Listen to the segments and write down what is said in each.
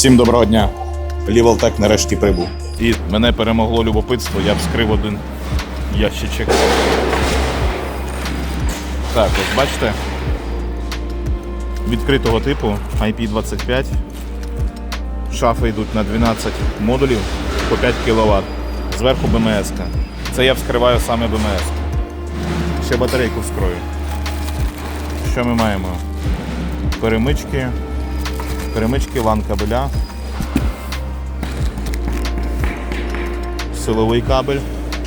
Всім доброго дня. Лівелтек нарешті прибув. І мене перемогло любопитство, я вскрив один ящичок. Так, ось бачите. Відкритого типу IP25. Шафи йдуть на 12 модулів по 5 кВт. Зверху БМС. Це я вскриваю саме БМС. Ще батарейку вскрою. Що ми маємо? Перемички, перемички, лан кабеля, силовий кабель.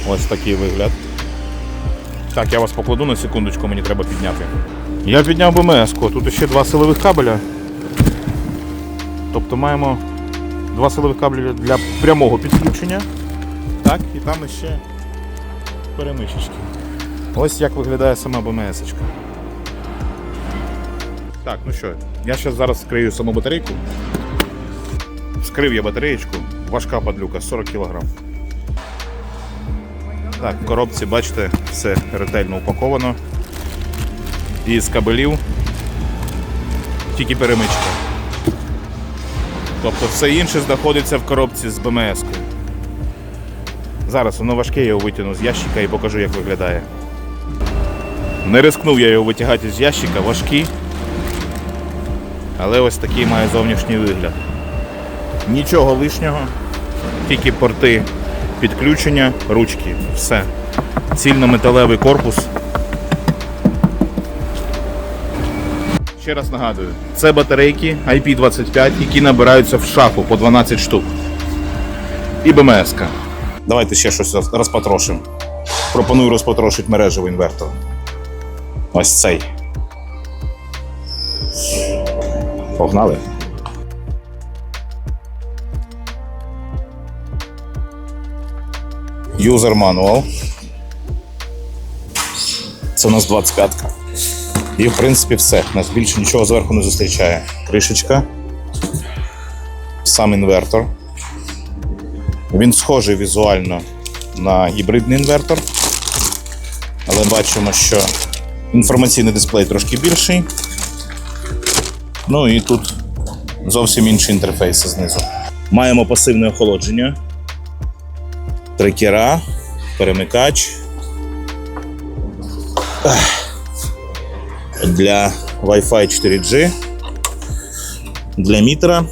Ось такий вигляд. Так, я вас покладу на секундочку, мені треба підняти. Я підняв БМС, -ку. тут ще два силових кабеля. Тобто маємо два силових кабеля для прямого підключення. Так, і там ще перемичечки. Ось як виглядає сама БМС. Так, ну що, я зараз зараз скрию саму батарейку. Вскрив я батареєчку, важка падлюка, 40 кг. Так, в коробці, бачите, все ретельно упаковано. І з кабелів тільки перемичка. Тобто все інше знаходиться в коробці з БМС-кою. Зараз воно важке, я його витягну з ящика і покажу, як виглядає. Не рискнув я його витягати з ящика, важкий. Але ось такий має зовнішній вигляд. Нічого лишнього, тільки порти підключення, ручки. Все. Цільнометалевий корпус. Ще раз нагадую, це батарейки IP25, які набираються в шафу по 12 штук. І БМС. -ка. Давайте ще щось розпотрошимо. Пропоную розпотрошити мережевий інвертор. Ось цей. Погнали. User Manual. Це у нас 25-ка. І в принципі все. Нас більше нічого зверху не зустрічає. Кришечка. Сам інвертор. Він схожий візуально на гібридний інвертор. Але бачимо, що інформаційний дисплей трошки більший. Ну і тут зовсім інші інтерфейси знизу. Маємо пасивне охолодження, трекера, перемикач. Для Wi-Fi 4G, для мітера,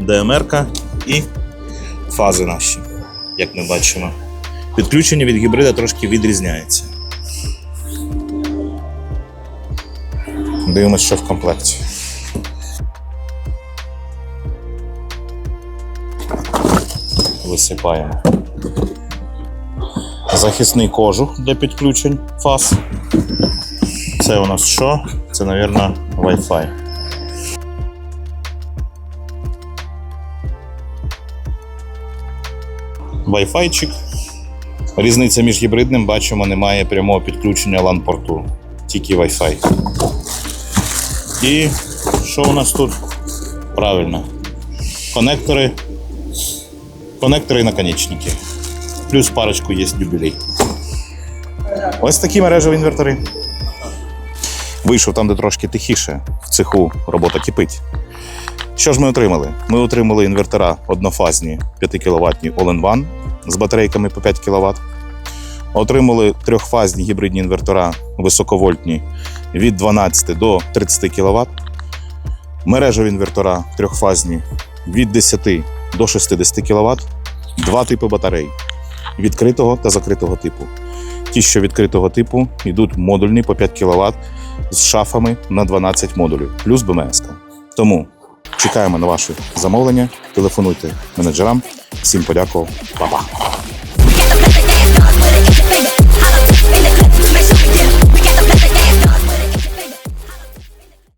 DMR і фази наші, як ми бачимо. Підключення від гібрида трошки відрізняється. Дивимося, що в комплекті. Висипаємо. Захисний кожух для підключень фаз. Це у нас що? Це, мабуть, Wi-Fi. Wi-Fi-чик. Різниця між гібридним, бачимо, немає прямого підключення LAN-порту, тільки Wi-Fi. І що у нас тут? Правильно. Конектори. Конектори і наконечники. Плюс парочку є дюбелей. Ось такі мережеві інвертори. Вийшов там, де трошки тихіше, в цеху робота кипить. Що ж ми отримали? Ми отримали інвертора однофазні 5 кВт All-in-One з батарейками по 5 кВт. Отримали трьохфазні гібридні інвертора високовольтні від 12 до 30 кВт. Мережеві інвертора трьохфазні від 10 до 60 кВт. Два типи батарей відкритого та закритого типу. Ті, що відкритого типу, йдуть модульні по 5 кВт з шафами на 12 модулів, плюс БМС. Тому чекаємо на ваші замовлення, телефонуйте менеджерам. Всім подякував, Па-па!